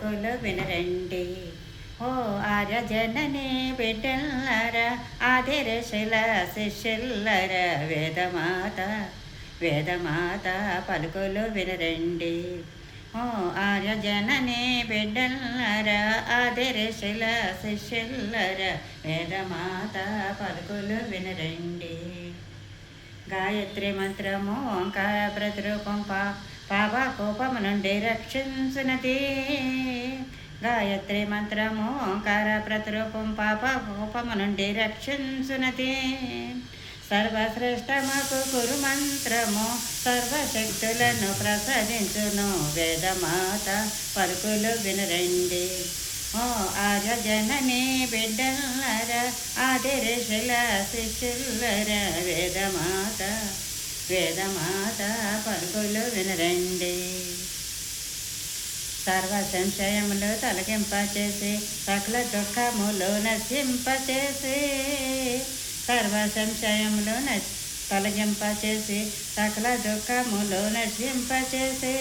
పలుకులు వినరండి. ఓ ఆర్య జనని బిడ్డల్లర ఆదిరశిల శిష్యుల్లర వేదమాత వేదమాత పలుకులు వినరండి. ఓ ఆర్య జనని బిడ్డల్లర ఆదిరశిల శిష్యుల్లర వేదమాత పలుకులు వినరండి. గాయత్రి మంత్రము ఓంకార ప్రతిరూపం పా పాప కోపము నుండి రక్షించునది. గాయత్రి మంత్రము ఓంకార ప్రతిరూపం పాప కోపము నుండి రక్షించునది సర్వశ్రేష్టమకు గురు మంత్రము సర్వశక్తులను ప్రసాదించును వేదమాత పలుకులు వినరండి. ఓ ఆర్య జనని బిడ్డల్లర ఆది ఋషుల శిష్యుల్లర వేదమాత వేదమాత పలుకులు వినరండి. సర్వ సంశయములో తొలగింపచేసి సకల దుఃఖములు నశింపచేసి సర్వ సంశయములు న తొలగింపచేసి సకల దుఃఖములు నశింపచేసి.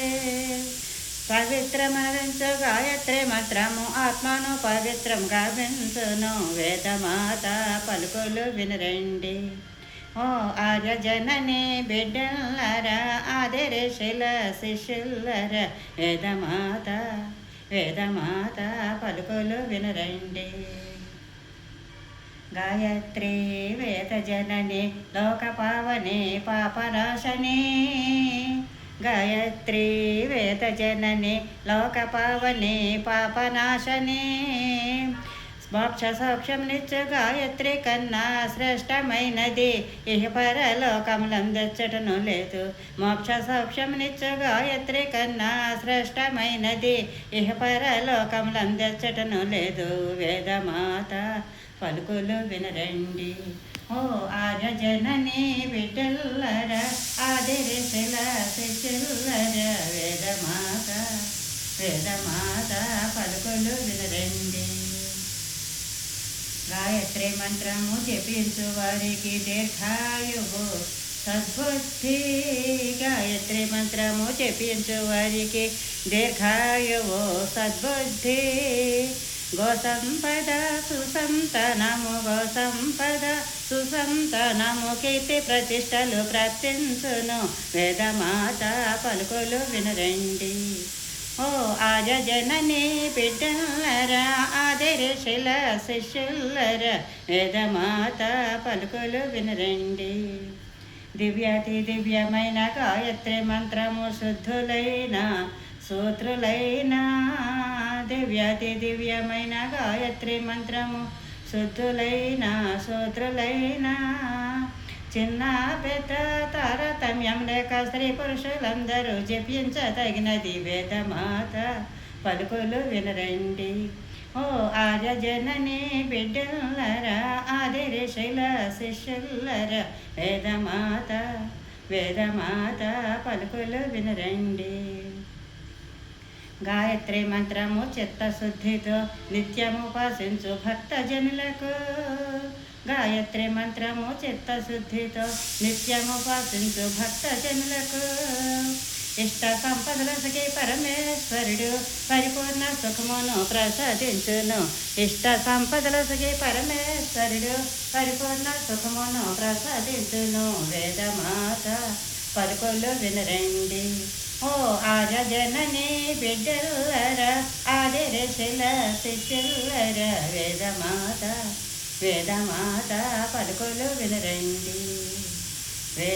పవిత్రమరించు గాయత్రి మంత్రము ఆత్మను పవిత్రం గావించును వేదమాత పలుకులు వినరండి. ఓ ఆర్య జనని బిడ్డల్లర ఆది ఋషుల శిష్యుల్లర. వేదమాత వేదమాత పలుకులు వినరండి. గాయత్రి వేద జనని లోక పావని పాపనాశని గాయత్రి వేద జనని లోక పావని పాపనాశని మోక్ష సౌఖ్యం నిత్య గాయత్రి కన్నా శ్రేష్టమైనది. ఇహ పరలోకములందచ్చటను లేదు. మోక్ష సౌఖ్యం నిత్య గాయత్రి కన్నా శ్రేష్టమైనది. ఇహ పరలోకములందచ్చటను లేదు. వేదమాత పలుకులు వినరండి. ఓ ఆర్య జనని విఠల్లర ఆదిరిశిల శిశుల్లర వేదమాత వేదమాత పలుకులు వినరండి. గాయత్రి మంత్రము జపించు వారికి దీర్ఘాయువు. సద్బుద్ధి గాయత్రి మంత్రము జపించు వారికి దీర్ఘాయువు. సద్బుద్ధి గోసంపద సుసంతనము గోసంపద సుసంతనము కీర్తి ప్రతిష్టలు ప్రాప్తించును వేదమాత పలుకులు వినరండి. ఓ ఆజ జనని బిడ్డల్లరా ఆది శిల శిష్యుల్లర వేదమాత పలుకులు వినరండి. దివ్యాతి దివ్యమైన గాయత్రి మంత్రము శుద్ధులైన సూత్రులైన దివ్యాతి దివ్యమైన గాయత్రి మంత్రము శుద్ధులైన సూత్రులైనా చిన్న పెద్ద తారతమ్యం లేక స్త్రీ పురుషులందరూ జపించదగినది వేదమాత. పలుకులు వినరండి. ఓ ఆర్య జనని బిడ్డలరా ఆది ఋషుల శిష్యుల్లర వేదమాత వేదమాత పలుకులు వినరండి. గాయత్రి మంత్రము చిత్తశుద్ధితో నిత్యము ఉపాసించు భక్తజనులకు గాయత్రి మంత్రము చిత్తశుద్ధితో నిత్యము భక్త భక్తజనులకు ఇష్ట సంపదలసకి పరమేశ్వరుడు పరిపూర్ణ సుఖమును ప్రసాదించును ఇష్ట సంపదలసకి పరమేశ్వరుడు పరిపూర్ణ సుఖమును ప్రసాదించును వేదమాత పలుకులు వినరండి ఓ ఆర జనని బిడ్డల్లర ఆది ఋషుల శిష్యుల్లర వేదమాత వేదమాత పలుకులు వినరండి.